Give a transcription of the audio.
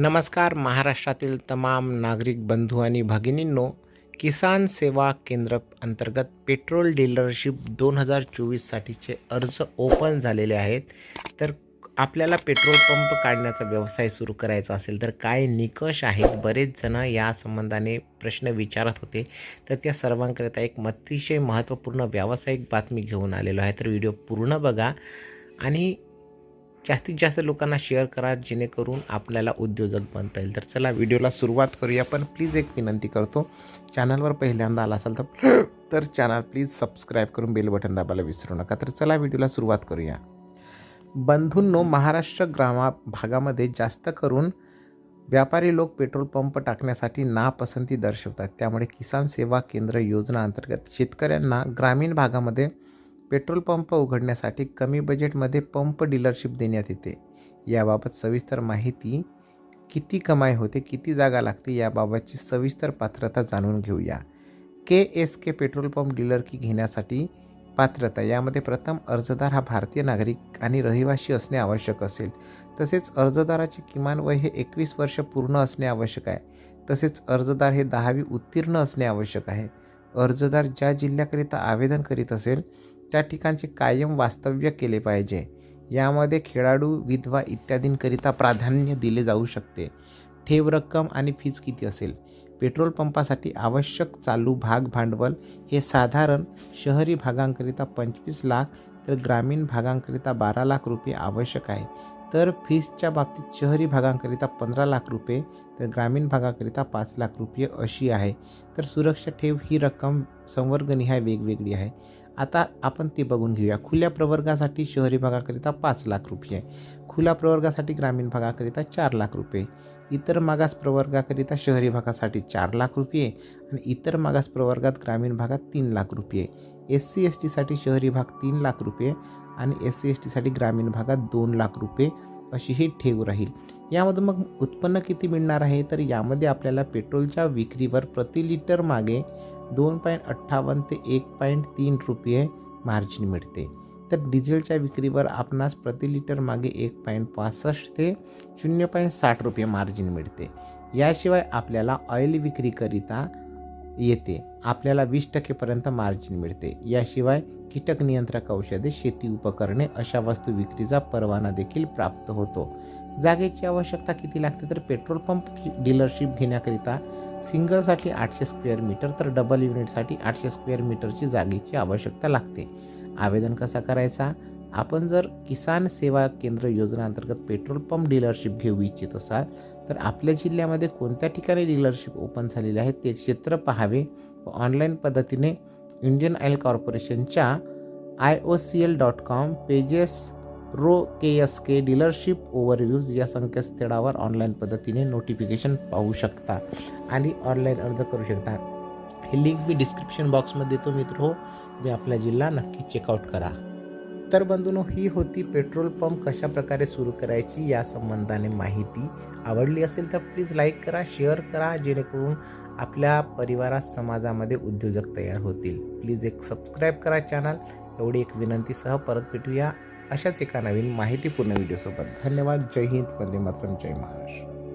नमस्कार महाराष्ट्रातील तमाम नागरिक बंधू आणि भगिनींनो किसान सेवा केंद्र अंतर्गत पेट्रोल डीलरशिप दोन हजार चोवीससाठीचे अर्ज ओपन झालेले आहेत. तर आपल्याला पेट्रोल पंप काढण्याचा व्यवसाय सुरू करायचा असेल तर काय निकष आहेत? बरेच जण या संबंधाने प्रश्न विचारत होते. तर त्या सर्वांकरिता एक अतिशय महत्त्वपूर्ण व्यावसायिक बातमी घेऊन आलेलो आहे. तर व्हिडिओ पूर्ण बघा आणि जास्तीत जास्त लोकांना शेअर करा जेणेकरून आपल्याला उद्योजक बनता येईल. तर चला व्हिडिओला सुरुवात करूया. पण प्लीज एक विनंती करतो चॅनलवर पहिल्यांदा आला असाल तर तर चॅनल प्लीज सबस्क्राईब करून बेल बटन दाबायला विसरू नका. तर चला व्हिडिओला सुरुवात करूया. बंधूंनो महाराष्ट्र ग्रामा भागामध्ये जास्त करून व्यापारी लोक पेट्रोल पंप टाकण्यासाठी नापसंती दर्शवतात. त्यामुळे किसान सेवा केंद्र योजना अंतर्गत शेतकऱ्यांना ग्रामीण भागामध्ये पेट्रोल पंप उघडण्यासाठी कमी बजेटमध्ये पंप डीलरशिप देण्यात येते. याबाबत सविस्तर माहिती किती कमाई होते किती जागा लागते याबाबतची सविस्तर पात्रता जाणून घेऊया. K S K petrol pump dealer की घेण्यासाठी पात्रता यामध्ये प्रथम अर्जदार हा भारतीय नागरिक आणि रहिवासी असणे आवश्यक असेल. तसेच अर्जदाराचे किमान वय हे एकवीस वर्ष पूर्ण असणे आवश्यक आहे. तसेच अर्जदार हे दहावी उत्तीर्ण असणे आवश्यक आहे. अर्जदार ज्या जिल्ह्याकरिता आवेदन करीत असेल त्या ठिकाणचे कायम वास्तव्य केले पाहिजे. यामध्ये खेळाडू विधवा इत्यादींकरिता प्राधान्य दिले जाऊ शकते. ठेव रक्कम आणि फीज किती असेल? पेट्रोल पंपासाठी आवश्यक चालू भाग भांडवल हे साधारण शहरी भागांकरिता पंचवीस लाख तर ग्रामीण भागांकरिता बारा लाख रुपये आवश्यक आहे. तर फीजच्या बाबतीत शहरी भागांकरिता पंधरा लाख रुपये तर ग्रामीण भागाकरिता पाच लाख रुपये अशी आहे. तर सुरक्षा ठेव ही रक्कम संवर्गनिहाय वेगवेगळी आहे. आता आपण ते बघून घेऊया. खुल्या प्रवर्गासाठी शहरी भागाकरिता पाच लाख रुपये खुल्या प्रवर्गासाठी ग्रामीण भागाकरिता चार लाख रुपये इतर मागास प्रवर्गाकरिता शहरी भागासाठी चार लाख रुपये आणि इतर मागास प्रवर्गात ग्रामीण भागात तीन लाख रुपये एस सी एस टीसाठी शहरी भाग तीन लाख रुपये आणि एस सी एस टीसाठी ग्रामीण भागात दोन लाख रुपये अशी ही ठेव राहील. यामध्ये मग उत्पन्न किती मिळणार आहे? तर यामध्ये आपल्याला पेट्रोलच्या विक्रीवर प्रति लिटर मागे दोन पॉईंट अठ्ठावन्न ते एक पॉईंट तीन रुपये मार्जिन मिळते. तर डिझेलच्या विक्रीवर आपणास प्रति लिटर मागे एक पॉईंट पासष्ट ते शून्य पॉईंट साठ रुपये मार्जिन मिळते. याशिवाय आपल्याला ऑइल विक्रीकरिता येते. आपल्याला वीस टक्केपर्यंत मार्जिन मिळते. याशिवाय कीटक नियंत्रक औषधे शेती उपकरणे अशा वस्तू विक्रीचा परवाना देखील प्राप्त होतो. जागेची आवश्यकता किती लागते? तर पेट्रोल पंप डीलरशिप घेण्याकरिता सिंगलसाठी आठशे स्क्वेअर मीटर तर डबल युनिटसाठी आठशे स्क्वेअर मीटरची जागेची आवश्यकता लागते. आवेदन कसा करायचा? आपण जर किसान सेवा केंद्र योजना अंतर्गत पेट्रोल पंप डीलरशिप घेऊ इच्छित असाल तर आपल्या जिल्ह्यामध्ये कोणत्या ठिकाणी डीलरशिप ओपन झालेले आहे ते क्षेत्र पाहावे व ऑनलाईन पद्धतीने इंडियन ऑइल कॉर्पोरेशनच्या I O C L dot com pages ro K S K dealership overviews या संकेतस्थळावर ऑनलाईन पद्धतीने नोटिफिकेशन पाहू शकता आणि ऑनलाईन अर्ज करू शकता. ही लिंक मी डिस्क्रिप्शन बॉक्समध्ये देतो मित्र. हो तुम्ही आपला जिल्हा नक्की चेकआउट करा. तर बंधूनो ही होती पेट्रोल पंप कशा प्रकारे सुरू करायची या संबंधाने माहिती. आवडली असेल तर प्लीज लाईक करा शेअर करा जेणेकरून आपल्या परिवारात समाजामध्ये उद्योजक तयार होतील. प्लीज एक सबस्क्राईब करा चॅनल. एवढी एक विनंतीसह परत भेटूया. अशाच एका नवीन माहितीपूर्ण व्हिडिओसोबत धन्यवाद. जय हिंद. वंदे मातरम. जय महाराष्ट्र.